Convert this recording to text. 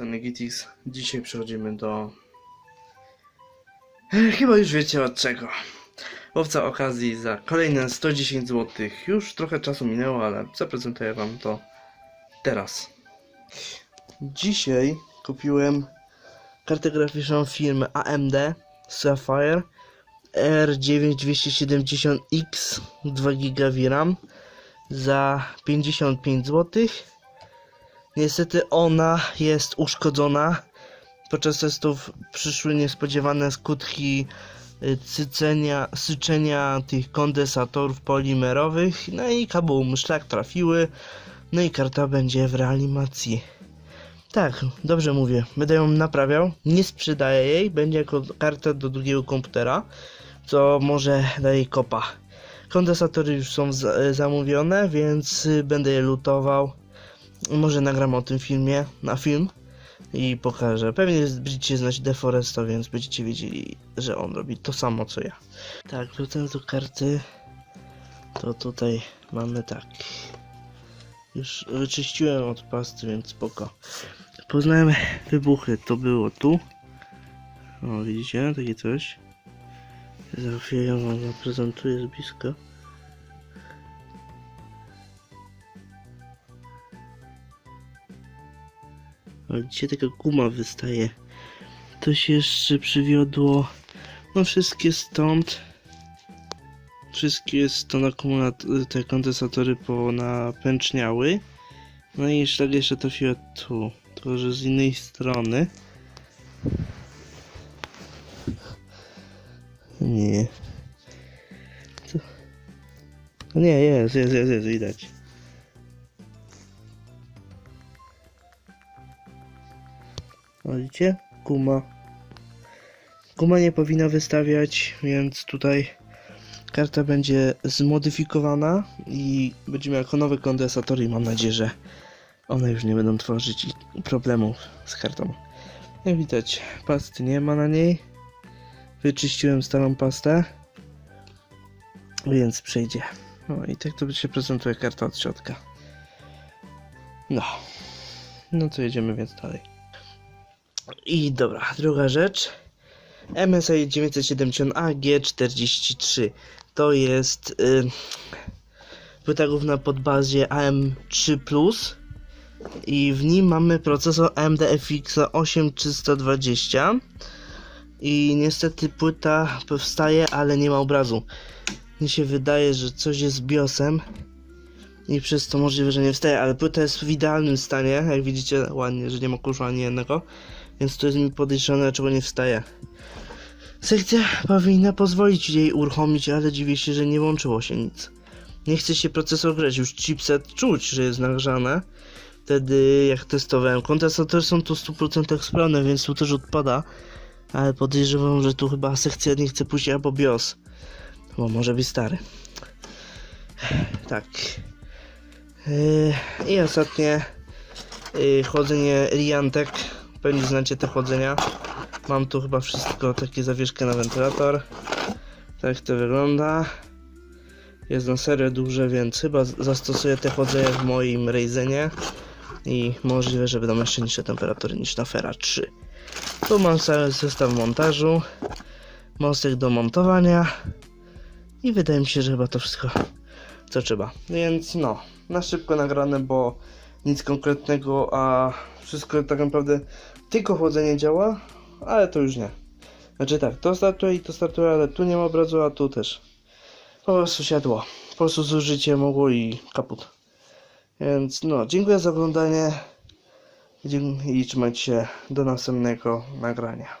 strony Gitix. Dzisiaj przechodzimy do... Chyba już wiecie od czego. Łowca okazji za kolejne 110 zł. Już trochę czasu minęło, ale zaprezentuję wam to teraz. Dzisiaj kupiłem kartę graficzną firmy AMD Sapphire R9270X 2 GB VRAM za 55 zł. Niestety ona jest uszkodzona. Podczas testów przyszły niespodziewane skutki y, cycenia, syczenia tych kondensatorów polimerowych. No i kabum, szlak trafiły. No i karta będzie w reanimacji. Tak, dobrze mówię. Będę ją naprawiał. Nie sprzedaję jej. Będzie jako karta do drugiego komputera. Co może da jej kopa. Kondensatory już są za- zamówione, więc y, będę je lutował. Może nagram o tym filmie na film i pokażę. Pewnie będziecie znać Deforesta, więc będziecie wiedzieli, że on robi to samo co ja. Tak, wracając do karty, to tutaj mamy tak. Już wyczyściłem od pasty, więc spoko. Poznałem wybuchy, to było tu. O, widzicie? Takie coś. Za chwilę wam zaprezentuję z bliska. Ale dzisiaj taka guma wystaje. To się jeszcze przywiodło. No wszystkie stąd. Wszystkie stąd akumulat te kondensatory ponapęczniały. No i szlak jeszcze trafiła tu. To że z innej strony. Nie. No nie, jest, jest, jest, jest, widać. Widzicie? Guma. Guma nie powinna wystawiać, więc tutaj karta będzie zmodyfikowana i będziemy jako nowe kondensatory i mam nadzieję, że one już nie będą tworzyć problemów z kartą. Jak widać, pasty nie ma na niej. Wyczyściłem starą pastę, więc przejdzie. No i tak to się prezentuje karta od środka. No. No to jedziemy więc dalej. I dobra, druga rzecz. MSI 970 AG43 to jest y, płyta główna pod bazie AM3 i w nim mamy procesor AMD FX 8320 i niestety płyta powstaje, ale nie ma obrazu. Mi się wydaje, że coś jest z BIOSem i przez to możliwe, że nie wstaje, ale płyta jest w idealnym stanie, jak widzicie ładnie, że nie ma kurzu ani jednego. Więc to jest mi podejrzane, dlaczego nie wstaje. Sekcja powinna pozwolić jej uruchomić, ale dziwię się, że nie łączyło się nic. Nie chce się procesor grać, już chipset czuć, że jest nagrzane. Wtedy jak testowałem, kondensatory są tu w 100% sprawne, więc tu też odpada. Ale podejrzewam, że tu chyba sekcja nie chce pójść albo BIOS. Bo może być stary. Tak. Yy, I ostatnie yy, chłodzenie Riantek. Pewnie znacie te chłodzenia. Mam tu chyba wszystko, takie zawieszkę na wentylator. Tak to wygląda. Jest na serio duże, więc chyba zastosuję te chłodzenia w moim Ryzenie. I możliwe, że będą jeszcze niższe temperatury niż na Fera 3. Tu mam cały zestaw montażu. Mostek do montowania. I wydaje mi się, że chyba to wszystko co trzeba. Więc no, na szybko nagrane, bo nic konkretnego, a wszystko tak naprawdę tylko chłodzenie działa, ale to już nie. Znaczy tak, to startuje i to startuje, ale tu nie ma obrazu, a tu też. Po prostu siadło. Po prostu zużycie mogło i kaput. Więc no, dziękuję za oglądanie i trzymajcie się do następnego nagrania.